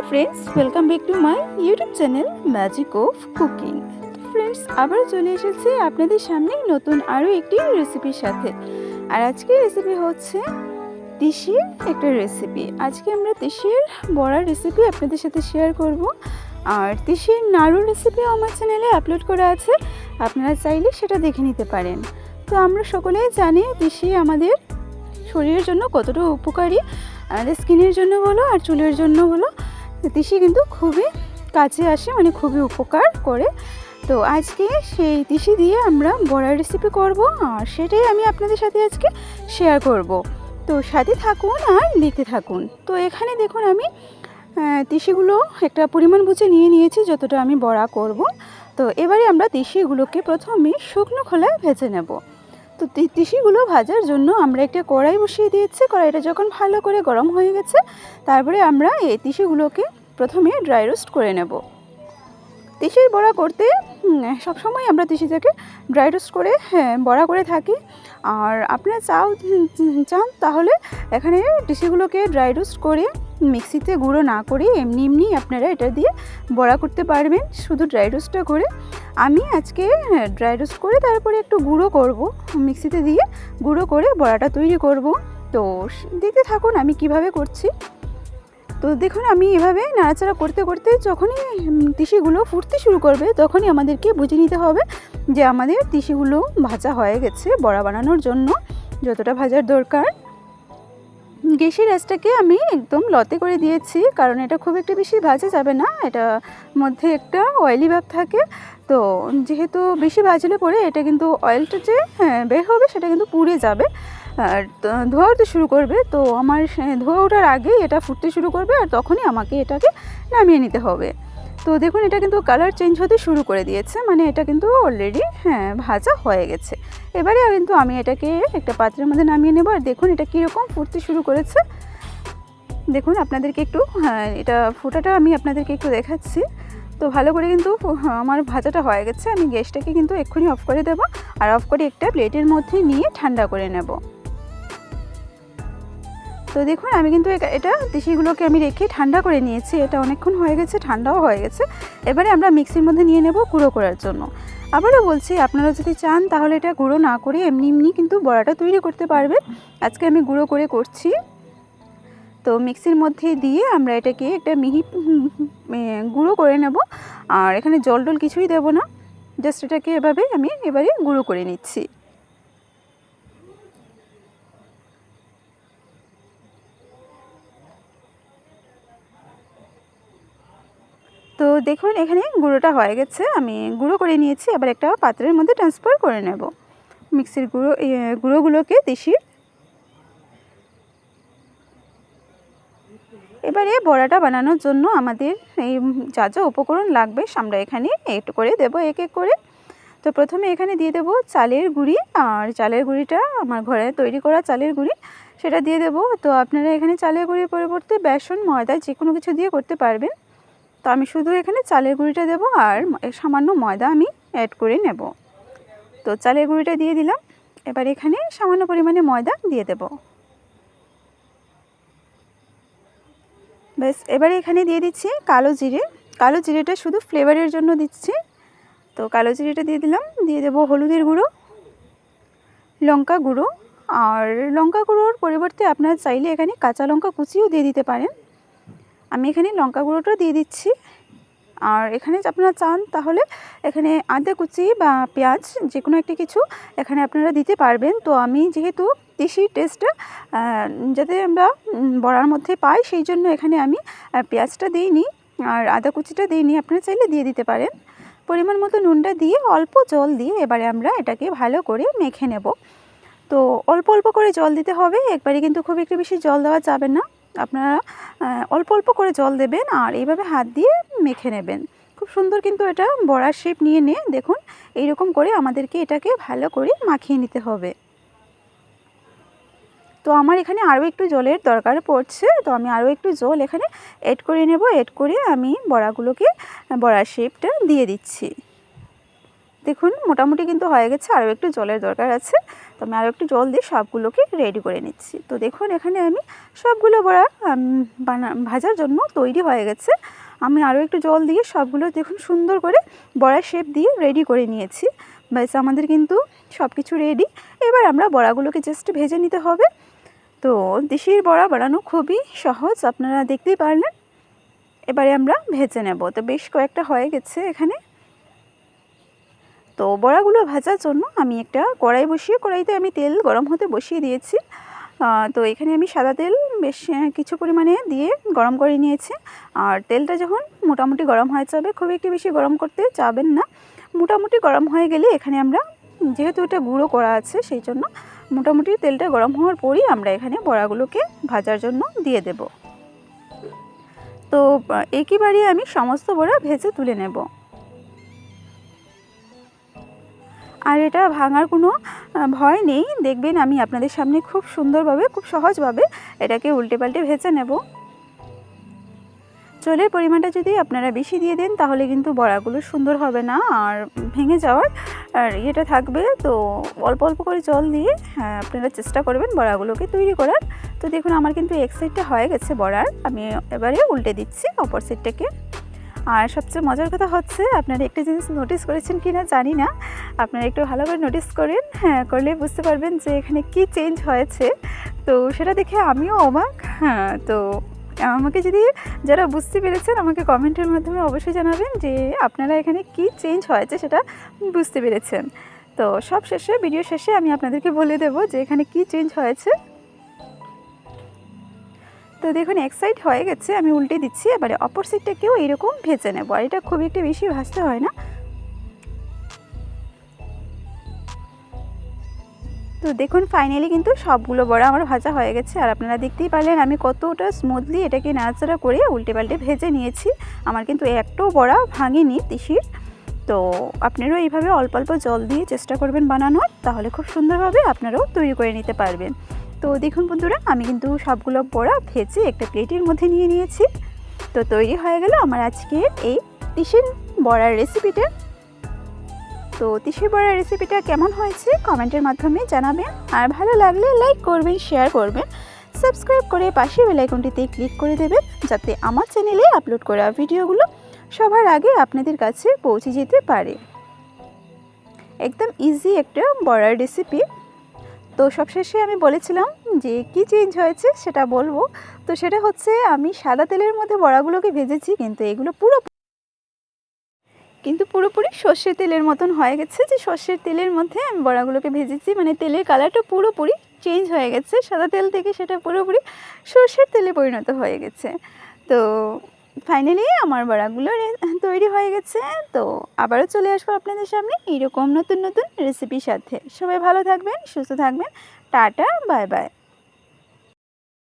Hello friends welcome back to my YouTube channel magic of cooking friends আবার চলে এসেছি আপনাদের সামনে নতুন আরও একটি রেসিপির সাথে। আর আজকের রেসিপি হচ্ছে তিসির একটা রেসিপি আজকে আমরা তিসির বড়ার রেসিপি আপনাদের সাথে শেয়ার করব। আর তিসির নাড়ু রেসিপিও আমার চ্যানেলে আপলোড করা আছে, আপনারা চাইলে সেটা দেখে নিতে পারেন। তো আমরা সকলেই জানি তিসি আমাদের শরীরের জন্য কতটা উপকারী, আমাদের স্কিনের জন্য বলো আর চুলের জন্য বলো। তিসি কিন্তু খুবই কাছে আসে মানে খুবই উপকার করে। তো আজকে সেই তিসি দিয়ে আমরা বড়ার রেসিপি করব, আর সেটাই আমি আপনাদের সাথে আজকে শেয়ার করব। তো সাথে থাকুন আর দেখতে থাকুন। তো এখানে দেখুন আমি তিসিগুলো একটা পরিমাণ বুঝে নিয়ে নিয়েছি, যতটা আমি বড়া করব। তো এবারে আমরা তিসিগুলোকে প্রথমে শুকনো খোলায় ভেজে নেব। তো তিসিগুলো ভাজার জন্য আমরা একটা কড়াই বসিয়ে দিয়েছি। কড়াইটা যখন ভালো করে গরম হয়ে গেছে, তারপরে আমরা এই তিসিগুলোকে প্রথমে ড্রাই রোস্ট করে নেব। তিসির বড়া করতে সবসময় আমরা তিসিটাকে ড্রাই রোস্ট করে হ্যাঁ বড়া করে থাকি। আর আপনারা চাও চান তাহলে এখানে তিসিগুলোকে ড্রাই রোস্ট করে মিক্সিতে গুঁড়ো না করে এমনি এমনি আপনারা এটা দিয়ে বড়া করতে পারবেন, শুধু ড্রাই রোস্টটা করে। আমি আজকে ড্রাই রোস্ট করে তারপরে একটু গুঁড়ো করব। মিক্সিতে দিয়ে গুঁড়ো করে বড়াটা তৈরি করব। তো দেখতে থাকুন আমি কীভাবে করছি। তো দেখুন, আমি এভাবে নাড়াচাড়া করতে করতে যখনই তিসিগুলো ফুটতে শুরু করবে, তখনই আমাদেরকে বুঝে নিতে হবে যে আমাদের তিসিগুলো ভাজা হয়ে গেছে বড়া বানানোর জন্য। যতটা ভাজার দরকার। গ্যাসের আঁচটাকে আমি একদম লতে করে দিয়েছি কারণ এটা খুব একটা বেশি ভাজা যাবে না। এটা মধ্যে একটা অয়েলি ভাব থাকে। তো যেহেতু বেশি ভাজলে পরে এটা কিন্তু অয়েলটা যে হ্যাঁ, বের হবে সেটা কিন্তু পুড়ে যাবে। আর ধোয়া উঠতে শুরু করবে। তো আমার ধোয়া ওঠার আগেই এটা ফুটতে শুরু করবে আর তখনই আমাকে এটাকে নামিয়ে নিতে হবে। তো দেখুন, এটা কিন্তু কালার চেঞ্জ হতে শুরু করে দিয়েছে। মানে এটা কিন্তু অলরেডি হ্যাঁ ভাজা হয়ে গেছে। এবারে কিন্তু আমি এটাকে একটা পাত্রের মধ্যে নামিয়ে নেব। আর দেখুন, এটা কীরকম ফুটতে শুরু করেছে। দেখুন, আপনাদেরকে একটু হ্যাঁ এটা ফোটাটা আমি আপনাদেরকে একটু দেখাচ্ছি। তো ভালো করে কিন্তু, আমার ভাজাটা হয়ে গেছে। আমি গ্যাসটাকে কিন্তু এক্ষুনি অফ করে দেবো। আর অফ করে একটা প্লেটের মধ্যে নিয়ে ঠান্ডা করে নেব। তো দেখুন, আমি কিন্তু এটা তিসিগুলোকে আমি রেখে ঠান্ডা করে নিয়েছি। এটা অনেকক্ষণ হয়ে গেছে, ঠান্ডাও হয়ে গেছে। এবারে আমরা মিক্সির মধ্যে নিয়ে নেব গুঁড়ো করার জন্য। আবারও বলছি, আপনারা যদি চান তাহলে এটা গুঁড়ো না করে এমনি এমনি কিন্তু বড়াটা তৈরি করতে পারবেন। আজকে আমি গুঁড়ো করে করছি। তো মিক্সির মধ্যে দিয়ে আমরা এটাকে একটা মিহি গুঁড়ো করে নেব। আর এখানে জল টল কিছুই দেবো না। জাস্ট এটাকে এভাবে আমি এবারে গুঁড়ো করে নিচ্ছি। দেখুন, এখানে গুঁড়োটা হয়ে গেছে। আমি গুঁড়ো করে নিয়েছি, এবার একটা পাত্রের মধ্যে ট্রান্সফার করে নেব। মিক্সির গুঁড়ো গুঁড়োগুলোকে দেশির এবারে বড়াটা বানানোর জন্য আমাদের এই যা যা উপকরণ লাগবে, আমরা এখানে একটু করে দেবো, এক এক করে। তো প্রথমে এখানে দিয়ে দেবো চালের গুঁড়ি, আর চালের গুঁড়িটা আমার ঘরে তৈরি করা চালের গুঁড়ি, সেটা দিয়ে দেবো। তো আপনারা এখানে চালের গুঁড়ির পরিবর্তে বেসন, ময়দা যে কোনো কিছু দিয়ে করতে পারবেন। তো আমি শুধু এখানে চালের গুঁড়িটা দেবো আর সামান্য ময়দা আমি অ্যাড করে নেব। তো চালের গুঁড়িটা দিয়ে দিলাম। এবার এখানে সামান্য পরিমাণে ময়দা দিয়ে দেবো। ব্যাস, এবারে এখানে দিয়ে দিচ্ছি কালো জিরে। কালো জিরেটা শুধু ফ্লেভারের জন্য দিচ্ছি। তো কালো জিরেটা দিয়ে দিলাম। দিয়ে দেবো হলুদের গুঁড়ো, লঙ্কা গুঁড়ো। আর লঙ্কা গুঁড়োর পরিবর্তে আপনারা চাইলে এখানে কাঁচা লঙ্কা কুচিও দিয়ে দিতে পারেন। আমি এখানে লঙ্কা গুঁড়োটা দিয়ে দিচ্ছি। আর এখানে আপনারা চান, তাহলে এখানে আদা কুচি বা পেঁয়াজ যে কোনো একটা কিছু এখানে আপনারা দিতে পারবেন। তো আমি যেহেতু দেশি টেস্টটা যাতে আমরা বড়ার মধ্যে পাই, সেই জন্য এখানে আমি পেঁয়াজটা দিইনি আর আদা কুচিটা দিইনি। আপনারা চাইলে দিয়ে দিতে পারেন। পরিমাণ মতো নুনটা দিয়ে অল্প জল দিয়ে এবারে আমরা এটাকে ভালো করে মেখে নেব। তো অল্প অল্প করে জল দিতে হবে। একবারে কিন্তু খুব একটু বেশি জল দেওয়া যাবে না। আপনারা অল্প অল্প করে জল দেবেন আর এইভাবে হাত দিয়ে মেখে নেবেন। খুব সুন্দর কিন্তু এটা বড়ার শেপ নিয়ে নিয়ে দেখুন, এইরকম করে আমাদেরকে এটাকে ভালো করে মাখিয়ে নিতে হবে। তো আমার এখানে আরও একটু জলের দরকার পড়ছে, তো আমি আরও একটু জল এখানে এড করে নেব এড করে আমি বড়াগুলোকে বড়ার শেপটা দিয়ে দিচ্ছি। দেখুন, মোটামুটি কিন্তু হয়ে গেছে, আরও একটু জলের দরকার আছে। তো আমি আরও একটু জল দিয়ে সবগুলোকে রেডি করে নিচ্ছি। তো দেখুন, এখানে আমি সবগুলো বড়া বানা, ভাজার জন্য তৈরি হয়ে গেছে। আমি আরও একটু জল দিয়ে সবগুলো দেখুন, সুন্দর করে বড়া শেপ দিয়ে রেডি করে নিয়েছি। ব্যাস, আমাদের কিন্তু সব কিছু রেডি এবার আমরা বড়াগুলোকে জাস্ট ভেজে নিতে হবে। তো দেশির বড়া বানানো খুবই সহজ, আপনারা দেখতেই পারলেন। এবারে আমরা ভেজে নেব। তো বেশ কয়েকটা হয়ে গেছে এখানে। তো বড়াগুলো ভাজার জন্য আমি একটা কড়াই বসিয়ে, কড়াইতে আমি তেল গরম হতে বসিয়ে দিয়েছি। তো এখানে আমি সাদা তেল বেশ কিছু পরিমাণে দিয়ে গরম করে নিয়েছি। আর তেলটা যখন মোটামুটি গরম হয়ে যাবে, খুব একটু বেশি গরম করতে যাবেন না। মোটামুটি গরম হয়ে গেলে এখানে আমরা, যেহেতু এটা গুঁড়ো করা আছে, সেই জন্য মোটামুটি তেলটা গরম হওয়ার পরই আমরা এখানে বড়াগুলোকে ভাজার জন্য দিয়ে দেব। তো একইবারই আমি সমস্ত বড়া ভেজে তুলে নেব। আর এটা ভাঙার কোনো ভয় নেই। দেখবেন আমি আপনাদের সামনে খুব সুন্দরভাবে, খুব সহজভাবে এটাকে উল্টে পাল্টে ভেজে নেব। চলের পরিমাণটা যদি আপনারা বেশি দিয়ে দেন, তাহলে কিন্তু বড়াগুলো সুন্দর হবে না। আর ভেঙে যাওয়ার, আর ইয়েটা থাকবে, তো অল্প অল্প করে জল দিয়ে হ্যাঁ আপনারা চেষ্টা করবেন বড়াগুলোকে তৈরি করার। তো দেখুন, আমার কিন্তু এক সাইডটা হয়ে গেছে বড়ার। আমি এবারে উল্টে দিচ্ছি, অপর সাইডটাকে। আর সবচেয়ে মজার কথা হচ্ছে, আপনারা একটা জিনিস নোটিস করেছেন কি না জানি না। আপনারা একটু ভালো করে নোটিস করেন হ্যাঁ করলে বুঝতে পারবেন যে এখানে কি চেঞ্জ হয়েছে। তো সেটা দেখে আমিও অবাক হ্যাঁ তো আমাকে যদি যারা বুঝতে পেরেছেন আমাকে কমেন্টের মাধ্যমে অবশ্যই জানাবেন যে আপনারা এখানে কি চেঞ্জ হয়েছে সেটা বুঝতে পেরেছেন। তো সব শেষে ভিডিও শেষে আমি আপনাদেরকে বলে দেব যে এখানে কি চেঞ্জ হয়েছে। তো দেখুন, এক সাইড হয়ে গেছে, আমি উল্টে দিচ্ছি, এবারে অপর সাইডটাকেও এরকম ভেজে নেব। আর এটা খুব একটু বেশি ভাজতে হয় না। তো দেখুন ফাইনালি কিন্তু সবগুলো বড়া আমার ভাজা হয়ে গেছে। আর আপনারা দেখতেই পারলেন, আমি কতটা স্মুথলি এটাকে নাড়াচাড়া করে উল্টে পাল্টে ভেজে নিয়েছি। আমার কিন্তু একটাও বড়া ভাঙেনি তিসির। তো আপনারাও এইভাবে অল্প অল্প জল দিয়ে চেষ্টা করবেন বানানোর। তাহলে খুব সুন্দরভাবে আপনারাও তৈরি করে নিতে পারবেন। তো দেখুন বন্ধুরা, আমি কিন্তু সবগুলো বড়া ভেজে একটা প্লেটের মধ্যে নিয়ে নিয়েছি। তো তৈরি হয়ে গেল আমার আজকে এই তিসির বড়ার রেসিপিটা তো তিসির বড়ার রেসিপিটা কেমন হয়েছে কমেন্টের মাধ্যমে জানাবেন। আর ভালো লাগলে লাইক করবেন শেয়ার করবেন। সাবস্ক্রাইব করে পাশে বেলাইকনটিতে ক্লিক করে দেবেন, যাতে আমার চ্যানেলে আপলোড করা ভিডিওগুলো সবার আগে আপনাদের কাছে পৌঁছে যেতে পারে। একদম ইজি একটা বড়ার রেসিপি তো সবশেষে আমি বলেছিলাম যে কি চেঞ্জ হয়েছে সেটা বলব। তো সেটা হচ্ছে আমি সাদা তেলের মধ্যে বড়াগুলোকে ভেজেছি, কিন্তু এগুলো পুরো কিন্তু পুরোপুরি সর্ষের তেলের মতন হয়ে গেছে যে সর্ষের তেলের মধ্যে আমি বড়াগুলোকে ভেজেছি। মানে তেলের কালারটা পুরোপুরি চেঞ্জ হয়ে গেছে। সাদা তেল থেকে সেটা পুরোপুরি সর্ষের তেলে পরিণত হয়ে গেছে। তো ফাইনালি আমার বড়াগুলো তৈরি হয়ে গেছে। তো আবারও চলে আসব আপনাদের সামনে এইরকম নতুন নতুন রেসিপির সাথে। সবাই ভালো থাকবেন, সুস্থ থাকবেন। Tata, bye bye.